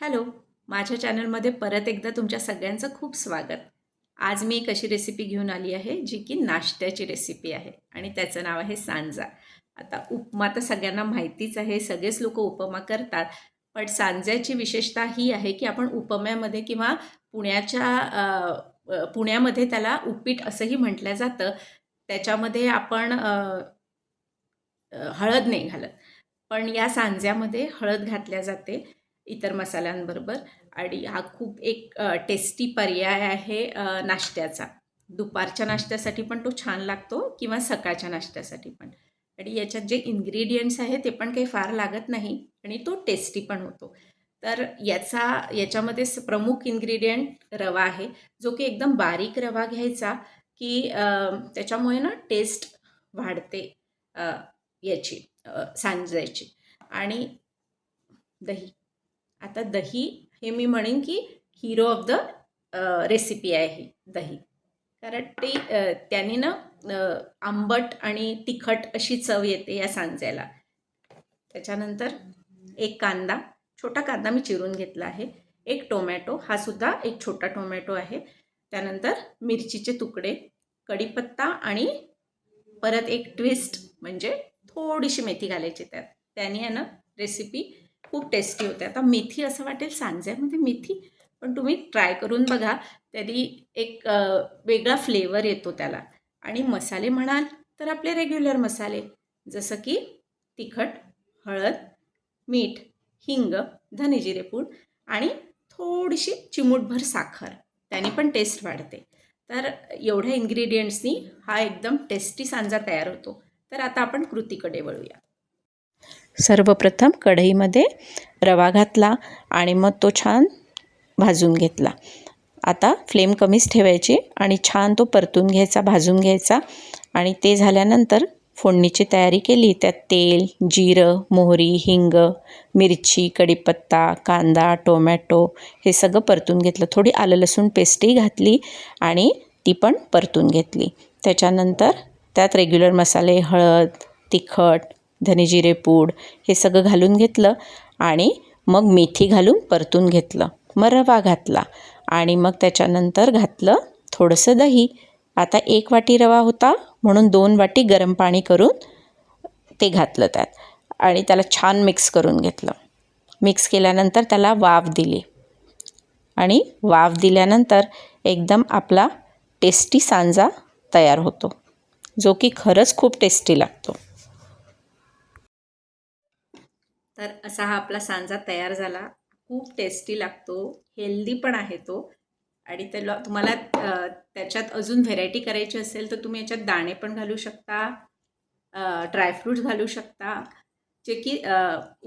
Hello माझ्या चॅनलमध्ये परत एकदा तुमच्या सगळ्यांचं खूप स्वागत. आज मी एक अशी रेसिपी घेऊन आली आहे जी की नाश्त्याची रेसिपी आहे आणि त्याचं नाव आहे सांजा. आता उपमा तर सगळ्यांना माहितीच आहे सगळेच लोक उपमा करतात पण सांज्याची विशेषता ही आहे की आपण उपम्यामध्ये किंवा पुण्याच्या पुण्यामध्ये त्याला उपीट असंही म्हटलं जातं. त्याच्यामध्ये आपण हळद नाही घालत. पण या सांज्यामध्ये हळद घातल्या जाते. इतर मसाल्यांबरोबर. आणि हा खूप एक टेस्टी पर्याय आहे नाश्त्याचा. दुपारच्या नाश्त्यासाठी पण तो छान लागतो किंवा सकाळच्या नाश्त्यासाठी पण. आणि याच्यात जे इन्ग्रेडियंट्स आहे ते पण काही फार लागत नाही आणि तो टेस्टी पण होतो. तर याचा याच्यामध्ये स- प्रमुख इन्ग्रेडियंट रवा आहे जो की एकदम बारीक रवा घ्यायचा की त्याच्यामुळे ना टेस्ट वाढते याची सांजायची. आणि दही. आता दही हे मी म्हणेन की हिरो ऑफ द रेसिपी आहे ही दही. कारण ते त्याने ना आंबट आणि तिखट अशी चव येते या सांज्याला. त्याच्यानंतर एक कांदा छोटा कांदा मी चिरून घेतला आहे. एक टोमॅटो हा सुद्धा एक छोटा टोमॅटो आहे. त्यानंतर मिरचीचे तुकडे कढीपत्ता आणि परत एक ट्विस्ट म्हणजे थोडीशी मेथी घालायची त्यात. त्याने आहे ना रेसिपी खूप टेस्टी होते. आता मेथी असं वाटेल सांज्यामध्ये म्हणजे मेथी पण तुम्ही ट्राय करून बघा तरी एक वेगळा फ्लेवर येतो त्याला. आणि मसाले म्हणाल तर आपले रेग्युलर मसाले जसं की तिखट हळद मीठ हिंग धनेजिरेपूड आणि थोडीशी चिमूटभर साखर. त्याने पण टेस्ट वाढते. तर एवढ्या इन्ग्रेडियंट्सनी हा एकदम टेस्टी सांजा तयार होतो. तर आता आपण कृतीकडे वळूया. सर्वप्रथम कढईमध्ये रवा घातला आणि मग तो छान भाजून घेतला. आता फ्लेम कमीच ठेवायची आणि छान तो परतून घ्यायचा भाजून घ्यायचा आणि ते झाल्यानंतर फोडणीची तयारी केली. त्यात तेल जिरं मोहरी हिंग मिरची कढीपत्ता कांदा टोमॅटो हे सगळं परतून घेतलं. थोडी आलं लसूण पेस्टही घातली आणि ती पण परतून घेतली. त्याच्यानंतर त्यात रेग्युलर मसाले हळद तिखट धनेजिरे पूड हे सगळं घालून घेतलं आणि मग मेथी घालून परतून घेतलं मग रवा घातला आणि मग त्याच्यानंतर घातलं थोडंसं दही. आता एक वाटी रवा होता म्हणून दोन वाटी गरम पाणी करून ते घातलं त्यात आणि त्याला छान मिक्स करून घेतलं. मिक्स केल्यानंतर त्याला वाफ दिली आणि वाफ दिल्यानंतर एकदम आपला टेस्टी सांजा तयार होतो जो की खरंच खूप टेस्टी लागतो. तर असा हा आपला सांजा तयार झाला. खूप टेस्टी लागतो. हेल्दी पण आहे तो. आणि त्याला तुम्हाला त्याच्यात अजून व्हेरायटी करायची असेल तर तुम्ही याच्यात दाणे पण घालू शकता. ड्रायफ्रूट्स घालू शकता. जे की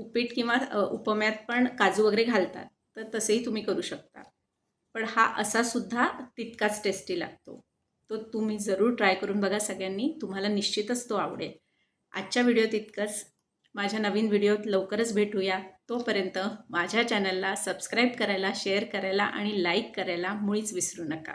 उपीट किंवा उपम्यात पण काजू वगैरे घालतात. तर तसेही तुम्ही करू शकता. पण हा असा सुद्धा तितकाच टेस्टी लागतो. तो तुम्ही जरूर ट्राय करून बघा सगळ्यांनी. तुम्हाला निश्चितच तो आवडेल. आजच्या व्हिडिओ तितकंच माझ्या नवीन व्हिडिओत लवकरच भेटूया. तोपर्यंत माझ्या चॅनलला सबस्क्राईब करायला शेअर करायला आणि लाईक करायला मुळीच विसरू नका.